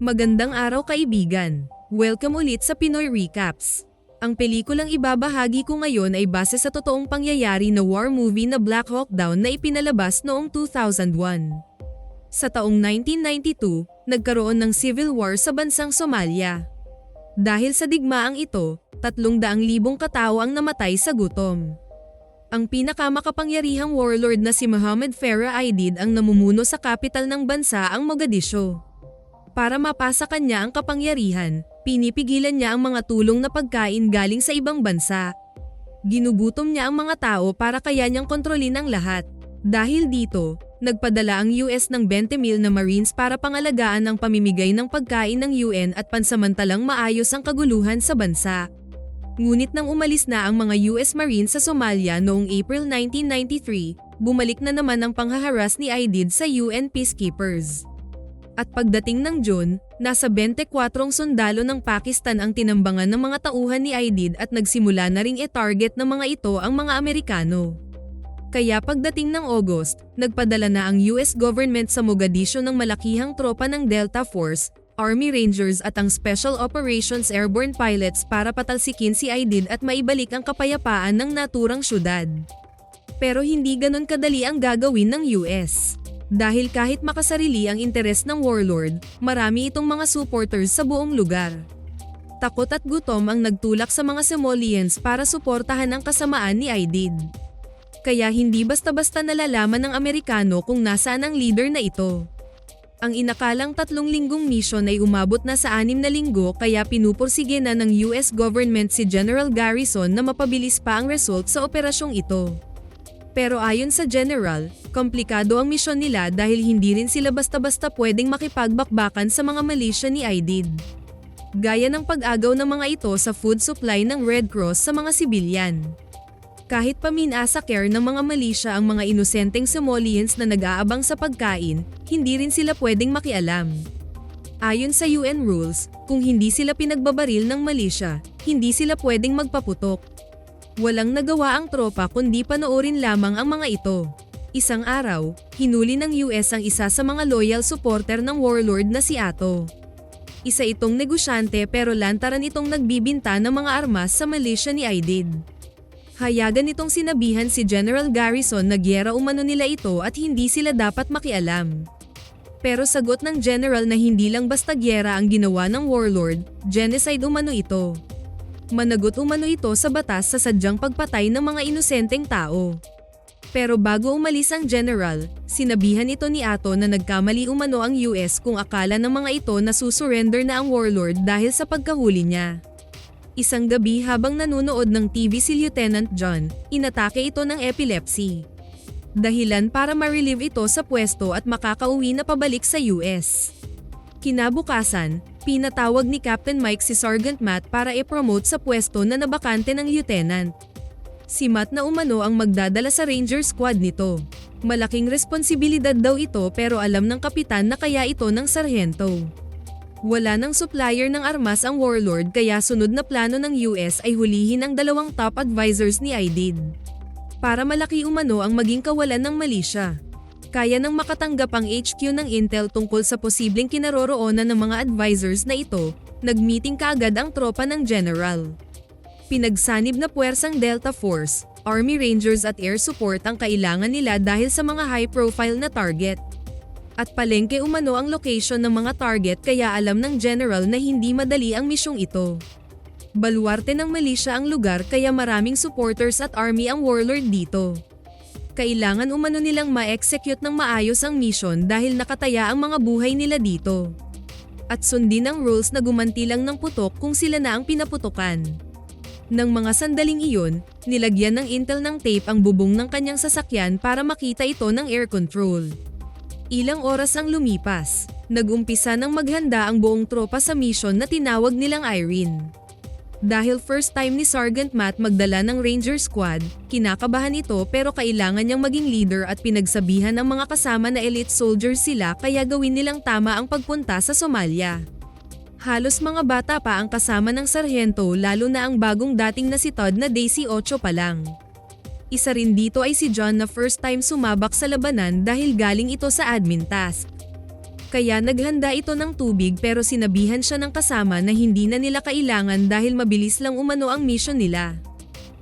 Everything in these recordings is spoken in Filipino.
Magandang araw kaibigan. Welcome ulit sa Pinoy Recaps. Ang pelikulang ibabahagi ko ngayon ay base sa totoong pangyayari na war movie na Black Hawk Down na ipinalabas noong 2001. Sa taong 1992, nagkaroon ng civil war sa bansang Somalia. Dahil sa digmaang ito, 300,000 katao ang namatay sa gutom. Ang pinakamakapangyarihang warlord na si Mohammed Farah Aidid ang namumuno sa kapital ng bansa ang Mogadishu. Para mapasa kanya ang kapangyarihan, pinipigilan niya ang mga tulong na pagkain galing sa ibang bansa. Ginugutom niya ang mga tao para kaya niyang kontrolin ang lahat. Dahil dito, nagpadala ang US ng 20 mil na Marines para pangalagaan ang pamimigay ng pagkain ng UN at pansamantalang maayos ang kaguluhan sa bansa. Ngunit nang umalis na ang mga US Marines sa Somalia noong April 1993, bumalik na naman ang panghaharas ni Aidid sa UN peacekeepers. At pagdating ng June, nasa 24 sundalo ng Pakistan ang tinambangan ng mga tauhan ni Aidid at nagsimula na ring e-target ng mga ito ang mga Amerikano. Kaya pagdating ng August, nagpadala na ang US government sa Mogadishu ng malakihang tropa ng Delta Force, Army Rangers at ang Special Operations Airborne Pilots para patalsikin si Aidid at maibalik ang kapayapaan ng naturang syudad. Pero hindi ganon kadali ang gagawin ng US. Dahil kahit makasarili ang interes ng warlord, marami itong mga supporters sa buong lugar. Takot at gutom ang nagtulak sa mga Somalians para suportahan ang kasamaan ni Aidid. Kaya hindi basta-basta nalalaman ng Amerikano kung nasaan ang leader na ito. Ang inakalang tatlong linggong mission ay umabot na sa anim na linggo kaya pinupursige na ng US government si General Garrison na mapabilis pa ang result sa operasyong ito. Pero ayon sa General, komplikado ang misyon nila dahil hindi rin sila basta-basta pwedeng makipagbakbakan sa mga militia ni Aidid. Gaya ng pag-agaw ng mga ito sa food supply ng Red Cross sa mga sibilyan. Kahit paminasa care ng mga militia ang mga inosenteng Somalians na nag-aabang sa pagkain, hindi rin sila pwedeng makialam. Ayon sa UN rules, kung hindi sila pinagbabaril ng militia, hindi sila pwedeng magpaputok. Walang nagawa ang tropa kundi panoorin lamang ang mga ito. Isang araw, hinuli ng US ang isa sa mga loyal supporter ng warlord na si Ato. Isa itong negosyante pero lantaran itong nagbibinta ng mga armas sa militia ni Aidid. Hayagan nitong sinabihan si General Garrison na gyera umano nila ito at hindi sila dapat makialam. Pero sagot ng general na hindi lang basta gyera ang ginawa ng warlord, genocide umano ito. Managot umano ito sa batas sa sadyang pagpatay ng mga inosenteng tao. Pero bago umalis ang general, sinabihan ito ni Ato na nagkamali umano ang US kung akala ng mga ito na susurrender na ang warlord dahil sa pagkahuli niya. Isang gabi habang nanonood ng TV si Lieutenant John, inatake ito ng epilepsy. Dahilan para ma-relieve ito sa pwesto at makakauwi na pabalik sa US. Kinabukasan, pinatawag ni Captain Mike si Sergeant Matt para i-promote sa pwesto na nabakante ng lieutenant. Si Matt na umano ang magdadala sa Ranger Squad nito. Malaking responsibilidad daw ito pero alam ng kapitan na kaya ito ng sarhento. Wala ng supplier ng armas ang warlord kaya sunod na plano ng US ay hulihin ang dalawang top advisors ni Aidid. Para malaki umano ang maging kawalan ng malisya. Kaya nang makatanggap ang HQ ng Intel tungkol sa posibleng kinaroroonan ng mga advisors na ito, nagmeeting kaagad ang tropa ng general. Pinagsanib na puwersang Delta Force, Army Rangers at Air Support ang kailangan nila dahil sa mga high-profile na target. At palengke umano ang location ng mga target kaya alam ng general na hindi madali ang misyong ito. Baluarte ng militia ang lugar kaya maraming supporters at army ang warlord dito. Kailangan umano nilang ma-execute ng maayos ang mission dahil nakataya ang mga buhay nila dito. At sundin ang rules na gumanti lang ng putok kung sila na ang pinaputokan. Nang mga sandaling iyon, nilagyan ng Intel ng tape ang bubong ng kanyang sasakyan para makita ito ng air control. Ilang oras ang lumipas. Nagumpisa ng maghanda ang buong tropa sa mission na tinawag nilang Irene. Dahil first time ni Sergeant Matt magdala ng Ranger Squad, kinakabahan ito pero kailangan niyang maging leader at pinagsabihan ng mga kasama na elite soldiers sila kaya gawin nilang tama ang pagpunta sa Somalia. Halos mga bata pa ang kasama ng sarhento lalo na ang bagong dating na si Todd na Daisy 8 pa lang. Isa rin dito ay si John na first time sumabak sa labanan dahil galing ito sa admin task. Kaya naghanda ito ng tubig pero sinabihan siya ng kasama na hindi na nila kailangan dahil mabilis lang umano ang mission nila.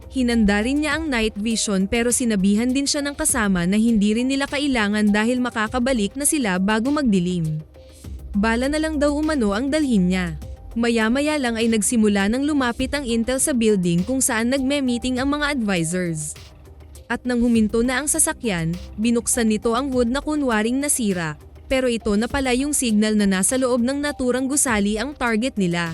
Hinanda rin niya ang night vision pero sinabihan din siya ng kasama na hindi rin nila kailangan dahil makakabalik na sila bago magdilim. Bala na lang daw umano ang dalhin niya. Maya-maya lang ay nagsimula nang lumapit ang intel sa building kung saan nagme-meeting ang mga advisors. At nang huminto na ang sasakyan, binuksan nito ang hood na kunwaring nasira, pero ito na pala yung signal na nasa loob ng naturang gusali ang target nila.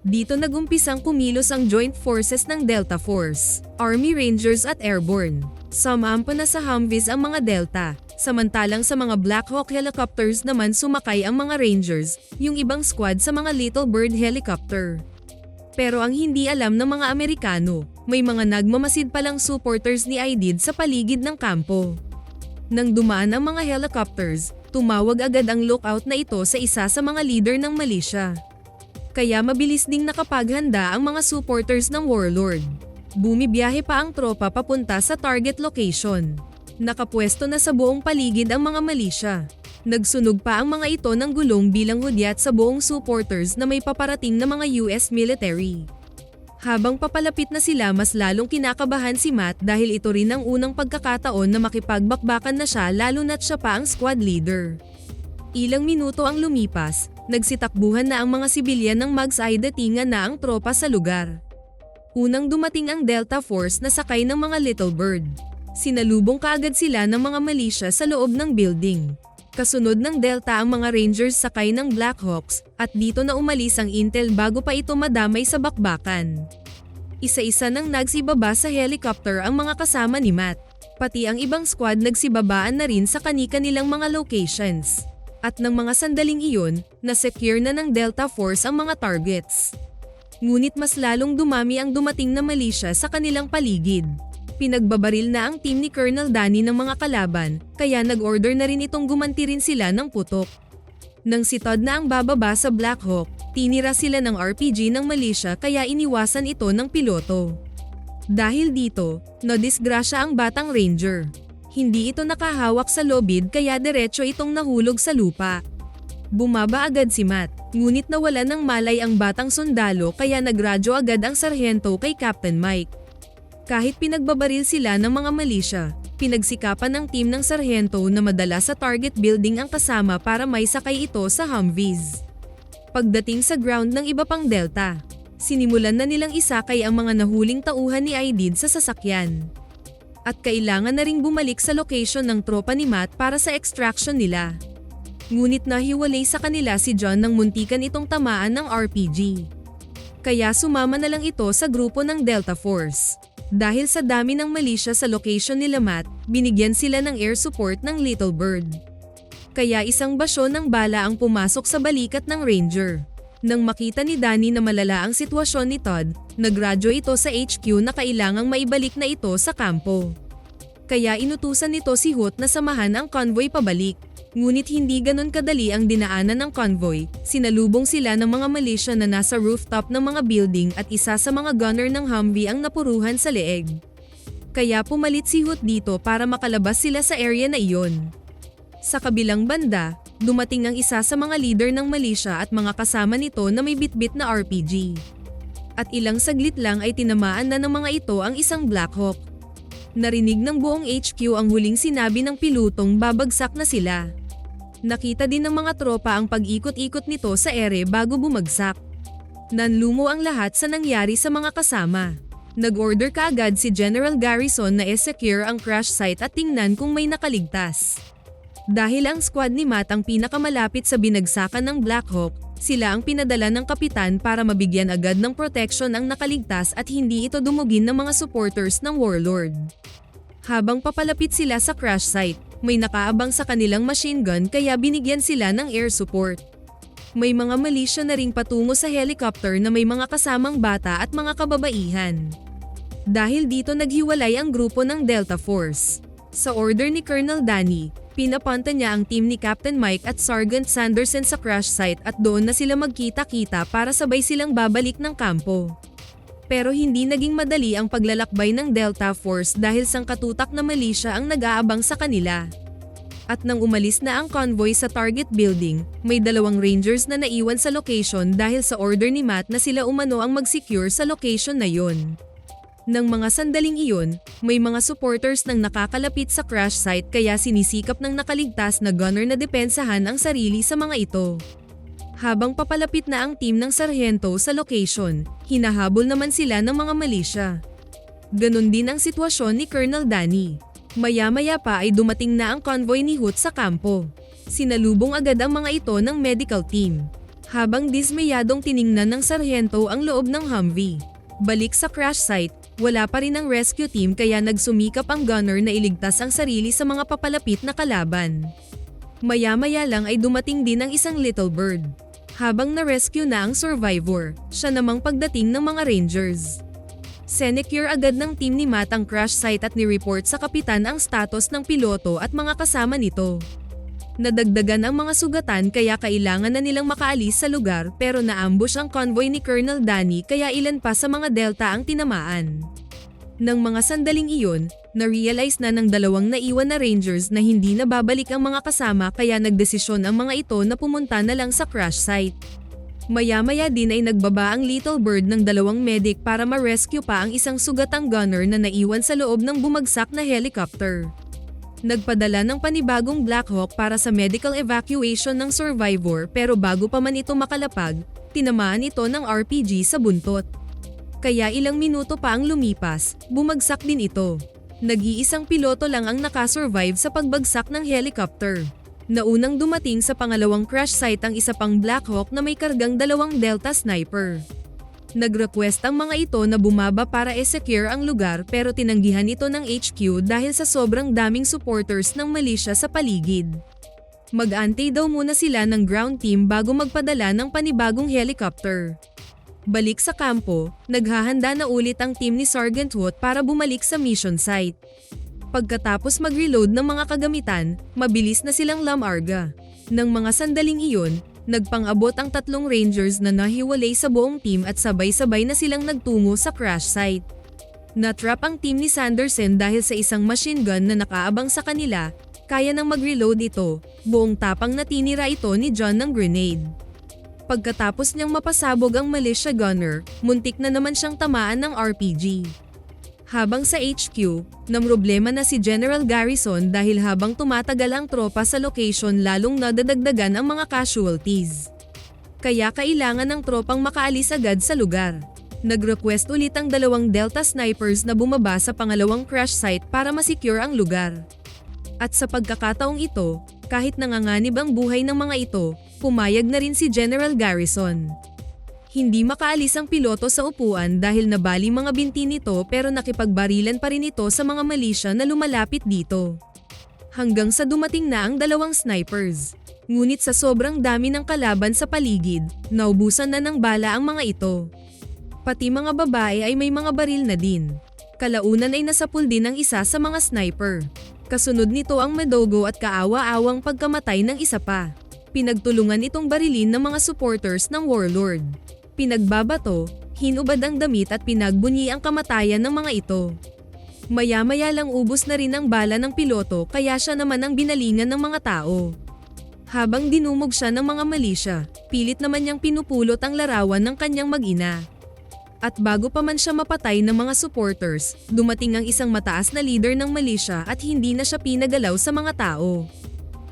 Dito nagumpisang kumilos ang joint forces ng Delta Force, Army Rangers at Airborne. Sumampa na sa Humvees ang mga Delta, samantalang sa mga Black Hawk helicopters naman sumakay ang mga Rangers, yung ibang squad sa mga Little Bird helicopter. Pero ang hindi alam ng mga Amerikano, may mga nagmamasid palang supporters ni Aidid sa paligid ng kampo. Nang dumaan ang mga helicopters, tumawag agad ang lookout na ito sa isa sa mga leader ng militia. Kaya mabilis ding nakapaghanda ang mga supporters ng warlord. Bumibiyahe pa ang tropa papunta sa target location. Nakapwesto na sa buong paligid ang mga militia. Nagsunog pa ang mga ito ng gulong bilang hudyat sa buong supporters na may paparating na mga US military. Habang papalapit na sila mas lalong kinakabahan si Matt dahil ito rin ang unang pagkakataon na makipagbakbakan na siya lalo na't siya pa ang squad leader. Ilang minuto ang lumipas, nagsitakbuhan na ang mga sibilyan ng Mags ay datingan na ang tropa sa lugar. Unang dumating ang Delta Force na sakay ng mga Little Bird. Sinalubong kaagad sila ng mga militia sa loob ng building. Kasunod ng Delta ang mga Rangers sakay ng Black Hawks at dito na umalis ang Intel bago pa ito madamay sa bakbakan. Isa-isa nang nagsibaba sa helicopter ang mga kasama ni Matt. Pati ang ibang squad nagsibabaan na rin sa kani-kanilang mga locations. At ng mga sandaling iyon, na-secure na ng Delta Force ang mga targets. Ngunit mas lalong dumami ang dumating na militia sa kanilang paligid. Pinagbabaril na ang team ni Colonel Danny ng mga kalaban, kaya nag-order na rin itong gumanti rin sila ng putok. Nang si Todd na ang bababa sa Black Hawk, tinira sila ng RPG ng militia kaya iniwasan ito ng piloto. Dahil dito, nadisgrasya ang batang ranger. Hindi ito nakahawak sa lobid kaya diretso itong nahulog sa lupa. Bumaba agad si Matt, ngunit nawala ng malay ang batang sundalo kaya nagradyo agad ang sarhento kay Captain Mike. Kahit pinagbabaril sila ng mga militia, pinagsikapan ng team ng sarhento na madala sa target building ang kasama para may sakay ito sa Humvees. Pagdating sa ground ng iba pang Delta, sinimulan na nilang isakay ang mga nahuling tauhan ni Aidid sa sasakyan. At kailangan na ring bumalik sa location ng tropa ni Matt para sa extraction nila. Ngunit nahiwalay sa kanila si John nang muntikan itong tamaan ng RPG. Kaya sumama na lang ito sa grupo ng Delta Force. Dahil sa dami ng militia sa location nila Matt, binigyan sila ng air support ng Little Bird. Kaya isang basyo ng bala ang pumasok sa balikat ng Ranger. Nang makita ni Danny na malala ang sitwasyon ni Todd, nagradyo ito sa HQ na kailangang maibalik na ito sa kampo. Kaya inutusan nito si Hoot na samahan ang convoy pabalik. Ngunit hindi ganon kadali ang dinaanan ng convoy, sinalubong sila ng mga militia na nasa rooftop ng mga building at isa sa mga gunner ng Humvee ang napuruhan sa leeg. Kaya pumalit si Hoot dito para makalabas sila sa area na iyon. Sa kabilang banda, dumating ang isa sa mga leader ng militia at mga kasama nito na may bitbit na RPG. At ilang saglit lang ay tinamaan na ng mga ito ang isang Black Hawk. Narinig ng buong HQ ang huling sinabi ng pilotong babagsak na sila. Nakita din ng mga tropa ang pag-ikot-ikot nito sa ere bago bumagsak. Nanlumo ang lahat sa nangyari sa mga kasama. Nag-order kaagad si General Garrison na e-secure ang crash site at tingnan kung may nakaligtas. Dahil ang squad ni Matt ang pinakamalapit sa binagsakan ng Black Hawk, sila ang pinadala ng kapitan para mabigyan agad ng protection ang nakaligtas at hindi ito dumugin ng mga supporters ng Warlord. Habang papalapit sila sa crash site, may nakaabang sa kanilang machine gun kaya binigyan sila ng air support. May mga militia na ring patungo sa helicopter na may mga kasamang bata at mga kababaihan. Dahil dito naghiwalay ang grupo ng Delta Force. Sa order ni Colonel Danny, pinapunta niya ang team ni Captain Mike at Sergeant Sanderson sa crash site at doon na sila magkita-kita para sabay silang babalik ng kampo. Pero hindi naging madali ang paglalakbay ng Delta Force dahil sangkatutak na militia ang nag-aabang sa kanila. At nang umalis na ang convoy sa target building, may dalawang rangers na naiwan sa location dahil sa order ni Matt na sila umano ang mag-secure sa location na yon. Nang mga sandaling iyon, may mga supporters nang nakakalapit sa crash site kaya sinisikap ng nakaligtas na gunner na depensahan ang sarili sa mga ito. Habang papalapit na ang team ng sarhento sa location, hinahabol naman sila ng mga militia. Ganon din ang sitwasyon ni Colonel Danny. Maya-maya pa ay dumating na ang convoy ni Hoot sa kampo. Sinalubong agad ang mga ito ng medical team. Habang dismayadong tiningnan ng sarhento ang loob ng Humvee. Balik sa crash site, wala pa rin ang rescue team kaya nagsumikap ang gunner na iligtas ang sarili sa mga papalapit na kalaban. Maya-maya lang ay dumating din ang isang little bird. Habang na-rescue na ang survivor, siya namang pagdating ng mga rangers. Senecure agad ng team ni Matt ang crash site at ni-report sa kapitan ang status ng piloto at mga kasama nito. Nadagdagan ang mga sugatan kaya kailangan na nilang makaalis sa lugar pero naambush ang convoy ni Colonel Danny kaya ilan pa sa mga Delta ang tinamaan. Nang mga sandaling iyon, na-realize na ng dalawang naiwan na rangers na hindi na babalik ang mga kasama kaya nagdesisyon ang mga ito na pumunta na lang sa crash site. Maya-maya din ay nagbaba ang Little Bird ng dalawang medic para ma-rescue pa ang isang sugatang gunner na naiwan sa loob ng bumagsak na helicopter. Nagpadala ng panibagong Black Hawk para sa medical evacuation ng survivor pero bago pa man ito makalapag, tinamaan ito ng RPG sa buntot. Kaya ilang minuto pa ang lumipas, bumagsak din ito. Nag-iisang piloto lang ang nakasurvive sa pagbagsak ng helicopter. Naunang dumating sa pangalawang crash site ang isa pang Black Hawk na may kargang dalawang Delta Sniper. Nag-request ang mga ito na bumaba para e-secure ang lugar pero tinanggihan ito ng HQ dahil sa sobrang daming supporters ng militia sa paligid. Mag-antay daw muna sila ng ground team bago magpadala ng panibagong helicopter. Balik sa kampo, naghahanda na ulit ang team ni Sergeant Hoot para bumalik sa mission site. Pagkatapos mag-reload ng mga kagamitan, mabilis na silang lamarga. Nang mga sandaling iyon, nagpang-abot ang tatlong rangers na nahiwalay sa buong team at sabay-sabay na silang nagtungo sa crash site. Natrap ang team ni Sanderson dahil sa isang machine gun na nakaabang sa kanila, kaya nang mag-reload ito, buong tapang na tinira ito ni John ng grenade. Pagkatapos niyang mapasabog ang militia gunner, muntik na naman siyang tamaan ng RPG. Habang sa HQ, namroblema na si General Garrison dahil habang tumatagal ang tropa sa location lalong nadadagdagan ang mga casualties. Kaya kailangan ng tropang makaalis agad sa lugar. Nag-request ulit ang dalawang Delta snipers na bumaba sa pangalawang crash site para masecure ang lugar. At sa pagkakataong ito, kahit nanganganib ang buhay ng mga ito, pumayag na rin si General Garrison. Hindi makaalis ang piloto sa upuan dahil nabali mga binti nito pero nakipagbarilan pa rin ito sa mga malisya na lumalapit dito. Hanggang sa dumating na ang dalawang snipers. Ngunit sa sobrang dami ng kalaban sa paligid, naubusan na ng bala ang mga ito. Pati mga babae ay may mga baril na din. Kalaunan ay nasapul din ang isa sa mga sniper. Kasunod nito ang medogo at kaawa-awang pagkamatay ng isa pa. Pinagtulungan itong barilin ng mga supporters ng warlord pinagbabato, hinubad ang damit at pinagbunyi ang kamatayan ng mga ito. Maya-maya lang ubos na rin ang bala ng piloto kaya siya naman ang binalingan ng mga tao. Habang dinumog siya ng mga malisya, pilit naman niyang pinupulot ang larawan ng kanyang mag-ina. At bago pa man siya mapatay ng mga supporters, dumating ang isang mataas na leader ng malisya at hindi na siya pinagalaw sa mga tao.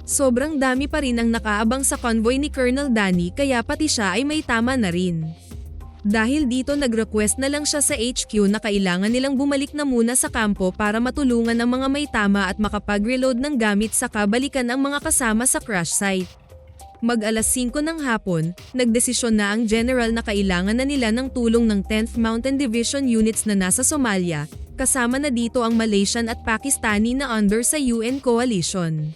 Sobrang dami pa rin ang nakaabang sa convoy ni Colonel Danny kaya pati siya ay may tama na rin. Dahil dito nag-request na lang siya sa HQ na kailangan nilang bumalik na muna sa kampo para matulungan ang mga may tama at makapag-reload ng gamit sa kabalikan ang mga kasama sa crash site. Mag alas 5 ng hapon, nagdesisyon na ang general na kailangan na nila ng tulong ng 10th Mountain Division units na nasa Somalia, kasama na dito ang Malaysian at Pakistani na under sa UN coalition.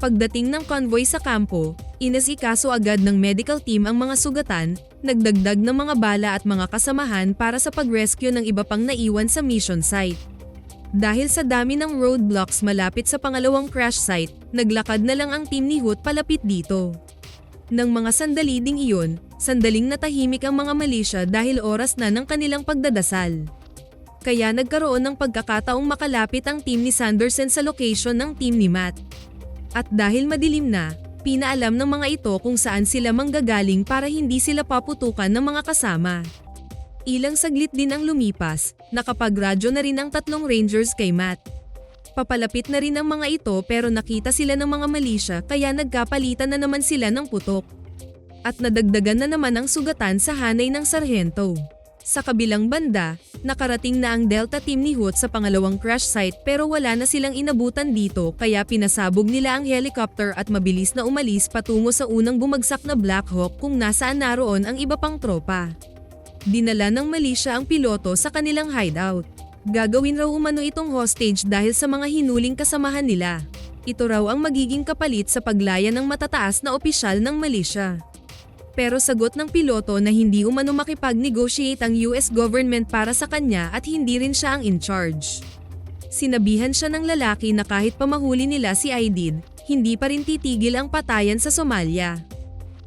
Pagdating ng convoy sa kampo, inasikaso agad ng medical team ang mga sugatan, nagdagdag ng mga bala at mga kasamahan para sa pag-rescue ng iba pang naiwan sa mission site. Dahil sa dami ng roadblocks malapit sa pangalawang crash site, naglakad na lang ang team ni Hoot palapit dito. Nang mga sandali ding iyon, sandaling natahimik ang mga malisya dahil oras na ng kanilang pagdadasal. Kaya nagkaroon ng pagkakataong makalapit ang team ni Sanderson sa location ng team ni Matt. At dahil madilim na, pinaalam ng mga ito kung saan sila manggagaling para hindi sila paputukan ng mga kasama. Ilang saglit din ang lumipas, nakapagradyo na rin ang tatlong rangers kay Matt. Papalapit na rin ang mga ito pero nakita sila ng mga malisya kaya nagkapalitan na naman sila ng putok. At nadagdagan na naman ang sugatan sa hanay ng sarhento. Sa kabilang banda, nakarating na ang Delta team ni Hoot sa pangalawang crash site pero wala na silang inabutan dito kaya pinasabog nila ang helicopter at mabilis na umalis patungo sa unang bumagsak na Black Hawk kung nasaan naroon ang iba pang tropa. Dinala ng malisya ang piloto sa kanilang hideout. Gagawin raw umano itong hostage dahil sa mga hinuling kasamahan nila. Ito raw ang magiging kapalit sa paglaya ng matataas na opisyal ng malisya. Pero sagot ng piloto na hindi umano makipag-negotiate ang US government para sa kanya at hindi rin siya ang in charge. Sinabihan siya ng lalaki na kahit pamahuli nila si Aidid, hindi pa rin titigil ang patayan sa Somalia.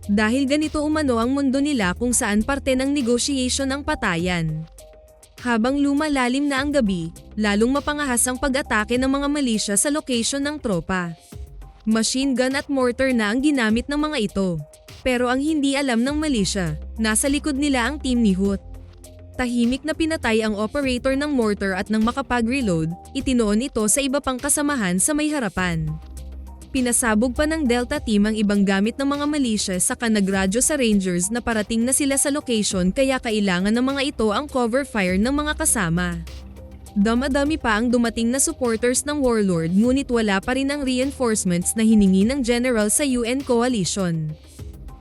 Dahil ganito umano ang mundo nila kung saan parte ng negotiation ang patayan. Habang lumalalim na ang gabi, lalong mapangahas ang pag-atake ng mga malisya sa location ng tropa. Machine gun at mortar na ang ginamit ng mga ito. Pero ang hindi alam ng malisya, nasa likod nila ang team ni Hoot. Tahimik na pinatay ang operator ng mortar at nang makapag-reload, itinoon ito sa iba pang kasamahan sa may harapan. Pinasabog pa ng Delta Team ang ibang gamit ng mga malisya saka nagradyo sa Rangers na parating na sila sa location kaya kailangan ng mga ito ang cover fire ng mga kasama. Damadami pa ang dumating na supporters ng Warlord ngunit wala pa rin ang reinforcements na hiningi ng General sa UN Coalition.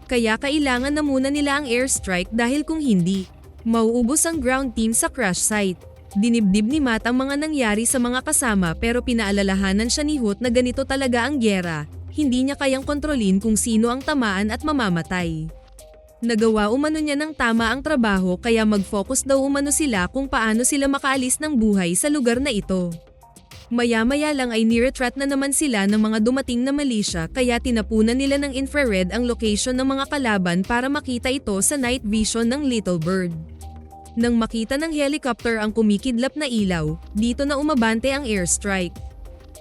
Kaya kailangan na muna nila ang airstrike dahil kung hindi, mauubos ang ground team sa crash site. Dinibdib ni Matt ang mga nangyari sa mga kasama pero pinaalalahanan siya ni Hoot na ganito talaga ang gyera, hindi niya kayang kontrolin kung sino ang tamaan at mamamatay. Nagawa umano niya ng tama ang trabaho kaya mag-focus daw umano sila kung paano sila makaalis ng buhay sa lugar na ito. Maya-maya lang ay niretreat na naman sila ng mga dumating na malisya kaya tinapunan nila ng infrared ang location ng mga kalaban para makita ito sa night vision ng Little Bird. Nang makita ng helicopter ang kumikidlap na ilaw, dito na umabante ang airstrike.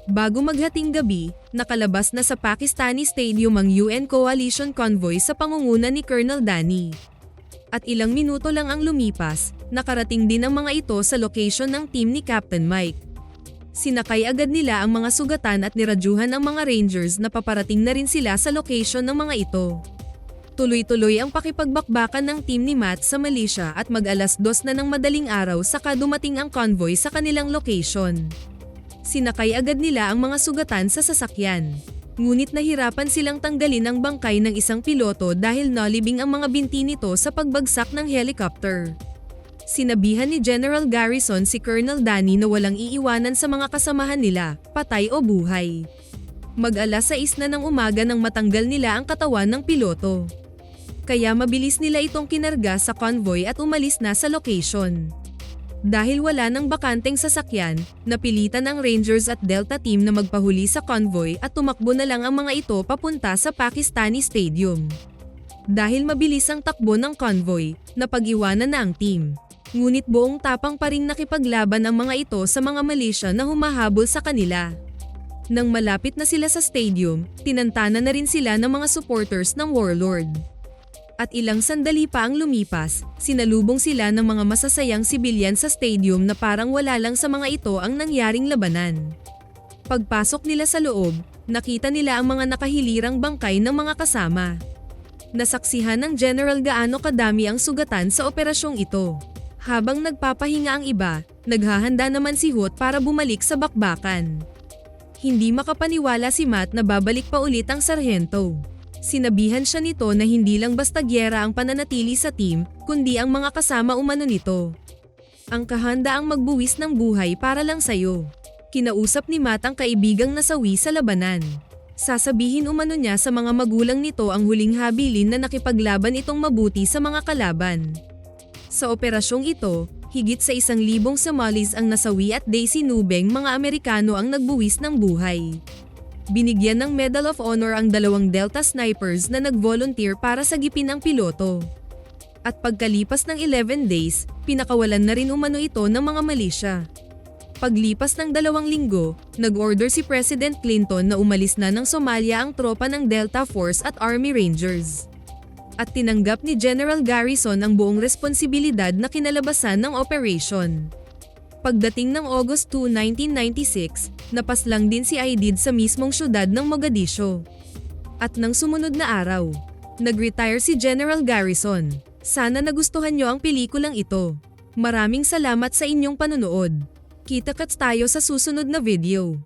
Bago maghating gabi, nakalabas na sa Pakistani Stadium ang UN Coalition Convoy sa pangunguna ni Colonel Dani. At ilang minuto lang ang lumipas, nakarating din ang mga ito sa location ng team ni Captain Mike. Sinakay agad nila ang mga sugatan at niradyuhan ang mga rangers na paparating na rin sila sa location ng mga ito. Tuloy-tuloy ang pakipagbakbakan ng team ni Matt sa Malaysia at mag-alas dos na ng madaling araw saka dumating ang convoy sa kanilang location. Sinakay agad nila ang mga sugatan sa sasakyan. Ngunit nahirapan silang tanggalin ang bangkay ng isang piloto dahil nalibing ang mga binti nito sa pagbagsak ng helicopter. Sinabihan ni General Garrison si Colonel Danny na walang iiwanan sa mga kasamahan nila, patay o buhay. Mag-alas 6 na ng umaga nang matanggal nila ang katawan ng piloto. Kaya mabilis nila itong kinarga sa convoy at umalis na sa location. Dahil wala ng bakanteng sasakyan, napilitan ang Rangers at Delta Team na magpahuli sa convoy at tumakbo na lang ang mga ito papunta sa Pakistani Stadium. Dahil mabilis ang takbo ng convoy, napag-iwanan na ang team. Ngunit buong tapang pa rin nakipaglaban ang mga ito sa mga Malaysia na humahabol sa kanila. Nang malapit na sila sa stadium, tinantana na rin sila ng mga supporters ng Warlord. At ilang sandali pa ang lumipas, sinalubong sila ng mga masasayang sibilyan sa stadium na parang wala lang sa mga ito ang nangyaring labanan. Pagpasok nila sa loob, nakita nila ang mga nakahilirang bangkay ng mga kasama. Nasaksihan ng General gaano kadami ang sugatan sa operasyong ito. Habang nagpapahinga ang iba, naghahanda naman si Hoot para bumalik sa bakbakan. Hindi makapaniwala si Matt na babalik pa ulit ang sarhento. Sinabihan siya nito na hindi lang basta gyera ang pananatili sa team, kundi ang mga kasama umano nito. Ang kahanda ang magbuwis ng buhay para lang sayo. Kinausap ni Matt ang kaibigang nasawi sa labanan. Sasabihin umano niya sa mga magulang nito ang huling habilin na nakipaglaban itong mabuti sa mga kalaban. Sa operasyong ito, higit sa isang libong Somalis ang nasawi at Daisy Nubeng mga Amerikano ang nagbuwis ng buhay. Binigyan ng Medal of Honor ang dalawang Delta snipers na nag-volunteer para sagipin ang piloto. At pagkalipas ng 11 days, pinakawalan na rin umano ito ng mga malisya. Paglipas ng dalawang linggo, nag-order si President Clinton na umalis na ng Somalia ang tropa ng Delta Force at Army Rangers. At tinanggap ni General Garrison ang buong responsibilidad na kinalabasan ng operation. Pagdating ng August 2, 1996, napaslang din si Aidid sa mismong syudad ng Mogadiscio. At nang sumunod na araw, nag-retire si General Garrison. Sana nagustuhan nyo ang pelikulang ito. Maraming salamat sa inyong panonood. Kita-kits tayo sa susunod na video.